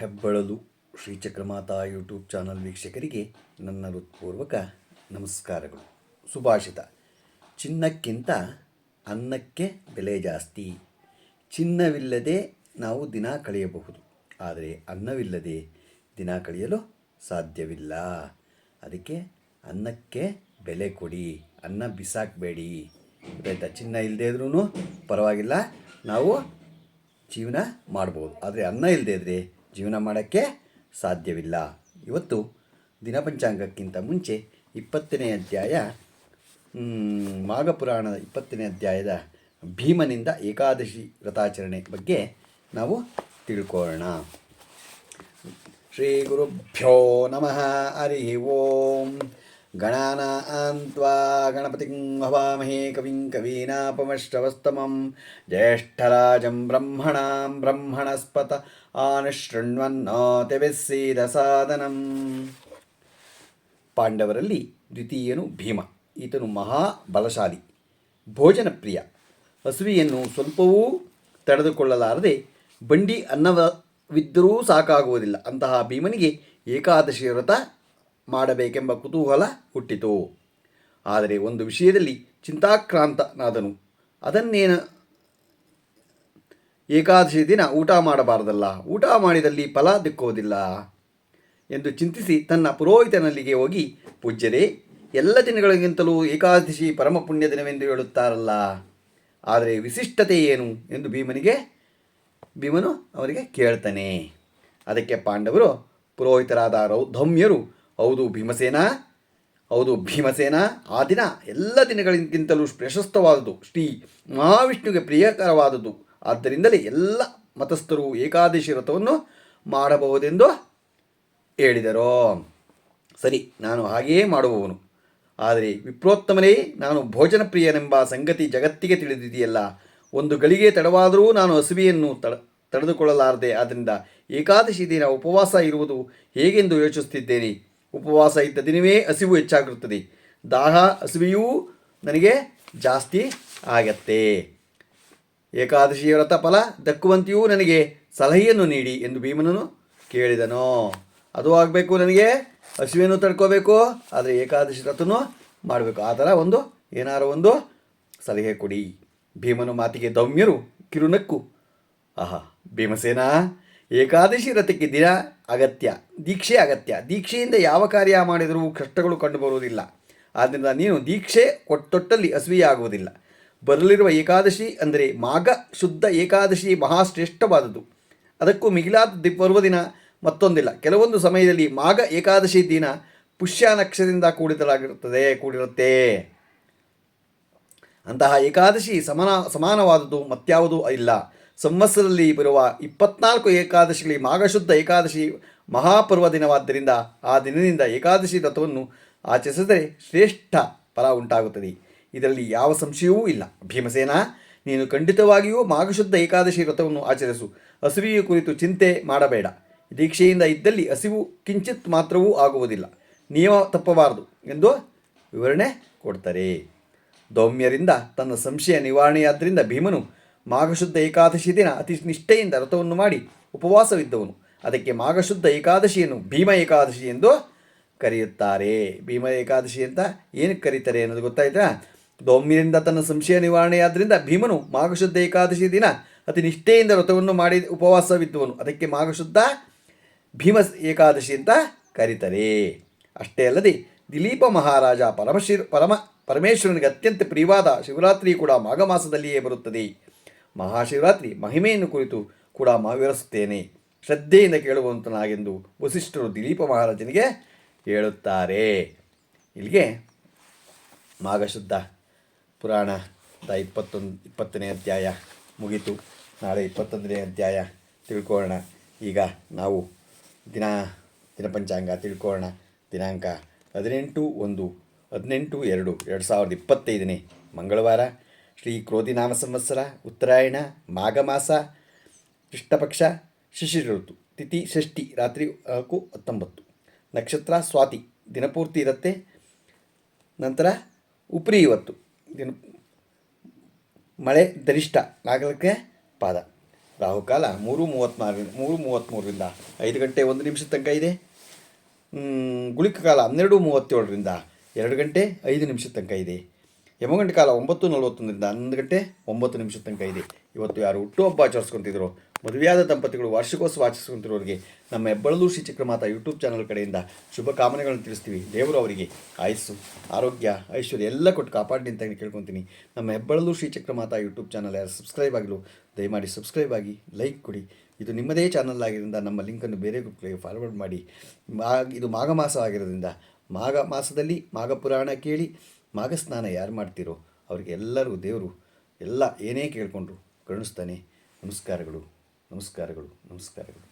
ಹೆಬ್ಬಳಲು ಶ್ರೀಚಕ್ರಮಾತಾ YouTube channel ವೀಕ್ಷಕರಿಗೆ ನನ್ನ ಹೃತ್ಪೂರ್ವಕ ನಮಸ್ಕಾರಗಳು. ಸುಭಾಷಿತ. ಚಿನ್ನಕ್ಕಿಂತ ಅನ್ನಕ್ಕೆ ಬೆಲೆ ಜಾಸ್ತಿ. ಚಿನ್ನವಿಲ್ಲದೆ ನಾವು ದಿನ ಕಳೆಯಬಹುದು. ಆದರೆ ಅನ್ನವಿಲ್ಲದೆ ದಿನ ಕಳೆಯಲು ಸಾಧ್ಯವಿಲ್ಲ. ಅದಕ್ಕೆ ಅನ್ನಕ್ಕೆ ಬೆಲೆ ಕೊಡಿ. ಅನ್ನ ಬಿಸಾಕಬೇಡಿ. ಗೊತ್ತಾಯ್ತಾ ಚಿನ್ನ ಇಲ್ಲದೆ ಇದ್ರೂ ಪರವಾಗಿಲ್ಲ. ನಾವು ಜೀವನ ಮಾಡ್ಬೋದು. ಆದರೆ ಅನ್ನ ಇಲ್ಲದೆ ಇದ್ದರೆ ಜೀವನ ಮಾಡೋಕ್ಕೆ ಸಾಧ್ಯವಿಲ್ಲ. ಇವತ್ತು ದಿನಪಂಚಾಂಗಕ್ಕಿಂತ ಮುಂಚೆ ಇಪ್ಪತ್ತನೇ ಅಧ್ಯಾಯ ಮಾಘಪುರಾಣದ ಇಪ್ಪತ್ತನೇ ಅಧ್ಯಾಯದ ಭೀಮನಿಂದ ಏಕಾದಶಿ ವ್ರತಾಚರಣೆ ಬಗ್ಗೆ ನಾವು ತಿಳ್ಕೊಳ್ಳೋಣ. ಶ್ರೀ ಗುರುಭ್ಯೋ ನಮಃ, ಹರಿ ಓಂ. ಗಣಪತಿಂ ಹವಾಮಹೇ ಕವಿಂ ಕವೀನಾಪಮಶ್ರವಸ್ತಮಂ ಜ್ಯೇಷ್ಠರಾಜಂ ಬ್ರಹ್ಮಣಾಂ ಬ್ರಹ್ಮಣಸ್ಪತ ಆನುಶೃಣ್ವನ್ನೋತಿಭಿಸ್ಸೀದ ಸಾಧನಂ ಪಾಂಡವರಲ್ಲಿ ದ್ವಿತೀಯನು ಭೀಮ ಈತನು ಮಹಾ ಬಲಶಾಲಿ ಭೋಜನ ಪ್ರಿಯ ಹಸುವಿಯನ್ನು ಸ್ವಲ್ಪವೂ ತಡೆದುಕೊಳ್ಳಲಾರದೆ ಬಂಡಿ ಅನ್ನವಿದ್ದರೂ ಸಾಕಾಗುವುದಿಲ್ಲ. ಅಂತಹ ಭೀಮನಿಗೆ ಏಕಾದಶಿ ವ್ರತ ಮಾಡಬೇಕೆಂಬ ಕುತೂಹಲ ಹುಟ್ಟಿತು. ಆದರೆ ಒಂದು ವಿಷಯದಲ್ಲಿ ಚಿಂತಾಕ್ರಾಂತನಾದನು. ಅದನ್ನೇನು ಏಕಾದಶಿ ದಿನ ಊಟ ಮಾಡಬಾರದಲ್ಲ. ಊಟ ಮಾಡಿದಲ್ಲಿ ಫಲ ದಿಕ್ಕುವುದಿಲ್ಲ ಎಂದು ಚಿಂತಿಸಿ ತನ್ನ ಪುರೋಹಿತನಲ್ಲಿಗೆ ಹೋಗಿ, ಪೂಜ್ಯರೇ, ಎಲ್ಲ ದಿನಗಳಿಗಿಂತಲೂ ಏಕಾದಶಿ ಪರಮ ಪುಣ್ಯ ದಿನವೆಂದು ಹೇಳುತ್ತಾರಲ್ಲ. ಆದರೆ ವಿಶಿಷ್ಟತೆ ಏನು? ಎಂದು ಭೀಮನಿಗೆ, ಭೀಮನು ಅವರಿಗೆ ಕೇಳ್ತಾನೆ. ಅದಕ್ಕೆ ಪಾಂಡವರು ಪುರೋಹಿತರಾದ ರೌ ಧೌಮ್ಯರು ಹೌದು ಭೀಮಸೇನ? ಹೌದು ಭೀಮಸೇನ? ಆ ದಿನ ಎಲ್ಲ ದಿನಗಳಿಗಿಂತಲೂ ಪ್ರಶಸ್ತವಾದುದು ಶ್ರೀ ಮಹಾವಿಷ್ಣುವಿಗೆ ಪ್ರಿಯಕರವಾದುದು ಆದ್ದರಿಂದಲೇ ಎಲ್ಲ ಮತಸ್ಥರು ಏಕಾದಶಿ ವ್ರತವನ್ನು ಮಾಡಬಹುದೆಂದು ಹೇಳಿದರು. ಸರಿ, ನಾನು ಹಾಗೆಯೇ ಮಾಡುವವನು. ಆದರೆ ವಿಪ್ರೋತ್ತಮನೇ, ನಾನು ಭೋಜನ ಪ್ರಿಯನೆಂಬ ಸಂಗತಿ ಜಗತ್ತಿಗೆ ತಿಳಿದಿದೆಯಲ್ಲ. ಒಂದು ಗಳಿಗೆ ತಡವಾದರೂ ನಾನು ಹಸುವೆಯನ್ನು ತಡ, ತಡೆದುಕೊಳ್ಳಲಾರದೆ, ಆದ್ದರಿಂದ ಏಕಾದಶಿ ದಿನ ಉಪವಾಸ ಇರುವುದು ಹೇಗೆಂದು ಯೋಚಿಸುತ್ತಿದ್ದೇನೆ. ಉಪವಾಸ ಇದ್ದ ದಿನವೇ ಹಸಿವು ಹೆಚ್ಚಾಗಿರುತ್ತದೆ. ದಾಹ ಹಸಿವೆಯೂ ನನಗೆ ಜಾಸ್ತಿ ಆಗತ್ತೆ. ಏಕಾದಶಿ ವ್ರತ ಫಲ ದಕ್ಕುವಂತೆಯೂ ನನಗೆ ಸಲಹೆಯನ್ನು ನೀಡಿ ಎಂದು ಭೀಮನನು ಕೇಳಿದನು. ಅದು ಆಗಬೇಕು ನನಗೆ, ಹಸಿವೆಯನ್ನು ತಡ್ಕೋಬೇಕು, ಆದರೆ ಏಕಾದಶಿ ವ್ರತನೂ ಮಾಡಬೇಕು. ಆ ಥರ ಒಂದು ಏನಾರು ಒಂದು ಸಲಹೆ ಕೊಡಿ. ಭೀಮನು ಮಾತಿಗೆ ದೌಮ್ಯರು ಕಿರುನಕ್ಕು. ಆಹಾ, ಭೀಮಸೇನ ಏಕಾದಶಿ ರಥಕ್ಕೆ ದಿನ ಅಗತ್ಯ, ದೀಕ್ಷೆ ಅಗತ್ಯ. ದೀಕ್ಷೆಯಿಂದ ಯಾವ ಕಾರ್ಯ ಮಾಡಿದರೂ ಕಷ್ಟಗಳು ಕಂಡುಬರುವುದಿಲ್ಲ. ಆದ್ದರಿಂದ ನೀನು ದೀಕ್ಷೆ ಕೊಟ್ಟೊಟ್ಟಲ್ಲಿ ಆಗುವುದಿಲ್ಲ ಬರಲಿರುವ ಏಕಾದಶಿ ಅಂದರೆ ಮಾಘ ಶುದ್ಧ ಏಕಾದಶಿ ಮಹಾಶ್ರೇಷ್ಠವಾದದ್ದು. ಅದಕ್ಕೂ ಮಿಗಿಲಾದ ದಿ ಪರ್ವ ದಿನ ಮತ್ತೊಂದಿಲ್ಲ. ಕೆಲವೊಂದು ಸಮಯದಲ್ಲಿ ಮಾಘ ಏಕಾದಶಿ ದಿನ ಪುಷ್ಯ ನಕ್ಷತ್ರದಿಂದ ಕೂಡಿದಲಾಗಿರುತ್ತದೆ ಕೂಡಿರುತ್ತೆ. ಅಂತಹ ಏಕಾದಶಿ ಸಮಾನ ಸಮಾನವಾದದ್ದು ಮತ್ಯಾವುದೂ ಇಲ್ಲ. ಸಂವತ್ಸರದಲ್ಲಿ ಬರುವ ಇಪ್ಪತ್ನಾಲ್ಕು ಮಾಘ ಮಾಘಶುದ್ಧ ಏಕಾದಶಿ ಮಹಾಪರ್ವ ದಿನವಾದ್ದರಿಂದ ಆ ದಿನದಿಂದ ಏಕಾದಶಿ ವ್ರತವನ್ನು ಆಚರಿಸಿದರೆ ಶ್ರೇಷ್ಠ ಫಲ ಉಂಟಾಗುತ್ತದೆ. ಇದರಲ್ಲಿ ಯಾವ ಸಂಶಯವೂ ಇಲ್ಲ. ಭೀಮಸೇನ, ನೀನು ಖಂಡಿತವಾಗಿಯೂ ಮಾಘಶುದ್ಧ ಏಕಾದಶಿ ವ್ರತವನ್ನು ಆಚರಿಸು. ಹಸುವಿಯ ಕುರಿತು ಚಿಂತೆ ಮಾಡಬೇಡ. ದೀಕ್ಷೆಯಿಂದ ಇದ್ದಲ್ಲಿ ಹಸಿವು ಕಿಂಚಿತ್ ಮಾತ್ರವೂ ಆಗುವುದಿಲ್ಲ. ನಿಯಮ ತಪ್ಪಬಾರದು ಎಂದು ವಿವರಣೆ ಕೊಡ್ತಾರೆ. ದೌಮ್ಯರಿಂದ ತನ್ನ ಸಂಶಯ ನಿವಾರಣೆಯಾದ್ದರಿಂದ ಭೀಮನು ಮಾಘಶುದ್ಧ ಏಕಾದಶಿ ದಿನ ಅತಿ ನಿಷ್ಠೆಯಿಂದ ವ್ರತವನ್ನು ಮಾಡಿ ಉಪವಾಸವಿದ್ದವನು. ಅದಕ್ಕೆ ಮಾಘಶುದ್ಧ ಏಕಾದಶಿಯನ್ನು ಭೀಮ ಏಕಾದಶಿ ಎಂದು ಕರೆಯುತ್ತಾರೆ. ಭೀಮ ಏಕಾದಶಿ ಅಂತ ಏನಕ್ಕೆ ಕರೀತಾರೆ ಅನ್ನೋದು ಗೊತ್ತಾಯ್ತಾ? ದೌಮ್ಯರಿಂದ ತನ್ನ ಸಂಶಯ ನಿವಾರಣೆಯಾದ್ದರಿಂದ ಭೀಮನು ಮಾಘಶುದ್ಧ ಏಕಾದಶಿ ದಿನ ಅತಿ ನಿಷ್ಠೆಯಿಂದ ವ್ರತವನ್ನು ಮಾಡಿ ಉಪವಾಸವಿದ್ದವನು. ಅದಕ್ಕೆ ಮಾಘಶುದ್ಧ ಭೀಮ ಏಕಾದಶಿ ಅಂತ ಕರೀತಾರೆ. ಅಷ್ಟೇ ಅಲ್ಲದೆ ದಿಲೀಪ ಮಹಾರಾಜ ಪರಮಶಿ ಪರಮ ಪರಮೇಶ್ವರನಿಗೆ ಅತ್ಯಂತ ಪ್ರಿಯವಾದ ಶಿವರಾತ್ರಿ ಕೂಡ ಮಾಘ ಮಾಸದಲ್ಲಿಯೇ ಬರುತ್ತದೆ. ಮಹಾಶಿವರಾತ್ರಿ ಮಹಿಮೆಯನ್ನು ಕುರಿತು ಕೂಡ ವಿವರಿಸುತ್ತೇನೆ ಶ್ರದ್ಧೆಯಿಂದ ಕೇಳುವಂತನಾಗೆಂದು ವಸಿಷ್ಠರು ದಿಲೀಪ ಮಹಾರಾಜನಿಗೆ ಹೇಳುತ್ತಾರೆ. ಇಲ್ಲಿಗೆ ಮಾಘಶುದ್ಧ ಪುರಾಣದ ಇಪ್ಪತ್ತೊಂದು, ಇಪ್ಪತ್ತನೇ ಅಧ್ಯಾಯ ಮುಗಿತು. ನಾಳೆ ಇಪ್ಪತ್ತೊಂದನೇ ಅಧ್ಯಾಯ ತಿಳ್ಕೊಳ್ಳೋಣ. ಈಗ ನಾವು ದಿನ, ದಿನಪಂಚಾಂಗ ತಿಳ್ಕೊಳ್ಳೋಣ. ದಿನಾಂಕ ಹದಿನೆಂಟು ಒಂದು, ಹದಿನೆಂಟು ಎರಡು ಎರಡು ಸಾವಿರದ ಇಪ್ಪತ್ತೈದನೇ ಮಂಗಳವಾರ. ಶ್ರೀ ಕ್ರೋಧಿನಾಮ ಸಂವತ್ಸರ, ಉತ್ತರಾಯಣ ಮಾಘ ಮಾಸ ಕೃಷ್ಣಪಕ್ಷ ಶಿಶಿರ ಋತು, ತಿಥಿ, ಷಷ್ಠಿ, ರಾತ್ರಿ ನಾಲ್ಕು ಹತ್ತೊಂಬತ್ತು. ನಕ್ಷತ್ರ, ಸ್ವಾತಿ, ದಿನಪೂರ್ತಿ ಇರುತ್ತೆ. ನಂತರ ಉಪ್ರಿ ಇವತ್ತು, ದಿನ ಮಳೆ ಗರಿಷ್ಠ ನಾಲ್ಕಕ್ಕೆ ಪಾದ. ರಾಹುಕಾಲ ಮೂರು ಮೂವತ್ತ್ನಾಲ್ಕು ಮೂರು ಮೂವತ್ತ್ಮೂರರಿಂದ ಐದು ಗಂಟೆ ಒಂದು ನಿಮಿಷ ತನಕ ಇದೆ. ಗುಳಿಕ ಕಾಲ ಹನ್ನೆರಡು ಮೂವತ್ತೇಳರಿಂದ ಎರಡು ಗಂಟೆ ಐದು ನಿಮಿಷ ತನಕ ಇದೆ. ಯಮಗಂಟೆ ಕಾಲ ಒಂಬತ್ತು ನಲವತ್ತೊಂದರಿಂದ ಹನ್ನೊಂದು ಗಂಟೆ ಒಂಬತ್ತು ನಿಮಿಷದ ತನಕ ಇದೆ. ಇವತ್ತು ಯಾರು ಹುಟ್ಟುಹಬ್ಬ ಆಚರಿಸ್ಕೊತಿದ್ರು? ಮದುವೆಯಾದ ದಂಪತಿಗಳು ವಾರ್ಷಿಕೋತ್ಸವ ಆಚರಿಸ್ಕೊಂತಿರೋರಿಗೆ ನಮ್ಮ ಹೆಬ್ಬಳಲು ಶ್ರೀ ಚಕ್ರಮಾತ ಯೂಟ್ಯೂಬ್ ಚಾನಲ್ ಕಡೆಯಿಂದ ಶುಭ ಕಾಮನೆಗಳನ್ನು ತಿಳಿಸ್ತೀವಿ. ದೇವರು ಅವರಿಗೆ ಆಯಸ್ಸು, ಆರೋಗ್ಯ, ಐಶ್ವರ್ಯ ಎಲ್ಲ ಕೊಟ್ಟು ಕಾಪಾಡಿ ಅಂತ ಕೇಳ್ಕೊತೀನಿ. ನಮ್ಮ ಹೆಬ್ಬಳಲು ಶ್ರೀ ಚಕ್ರಮಾತ ಯೂಟ್ಯೂಬ್ ಚಾನಲ್ ಯಾರು ಸಬ್ಸ್ಕ್ರೈಬ್ ಆಗಲು ದಯಮಾಡಿ ಸಬ್ಸ್ಕ್ರೈಬ್ ಆಗಿ, ಲೈಕ್ ಕೊಡಿ. ಇದು ನಿಮ್ಮದೇ ಚಾನಲ್ ಆಗಿರೋದ್ರಿಂದ ನಮ್ಮ ಲಿಂಕನ್ನು ಬೇರೆ ಗ್ರೂಪ್ಗಳಿಗೆ ಫಾರ್ವರ್ಡ್ ಮಾಡಿ. ಮಾ ಇದು ಮಾಘ ಮಾಸ ಆಗಿರೋದ್ರಿಂದ ಮಾಘ ಮಾಸದಲ್ಲಿ ಮಾಘ ಪುರಾಣ ಕೇಳಿ ಮಾಘ ಸ್ನಾನ ಯಾರು ಮಾಡ್ತೀರೋ ಅವರಿಗೆ ಎಲ್ಲರೂ ದೇವರು ಎಲ್ಲ ಏನೇ ಕೇಳಿಕೊಂಡ್ರು ಕರುಣಿಸ್ತಾನೆ. ನಮಸ್ಕಾರಗಳು ನಮಸ್ಕಾರಗಳು ನಮಸ್ಕಾರಗಳು.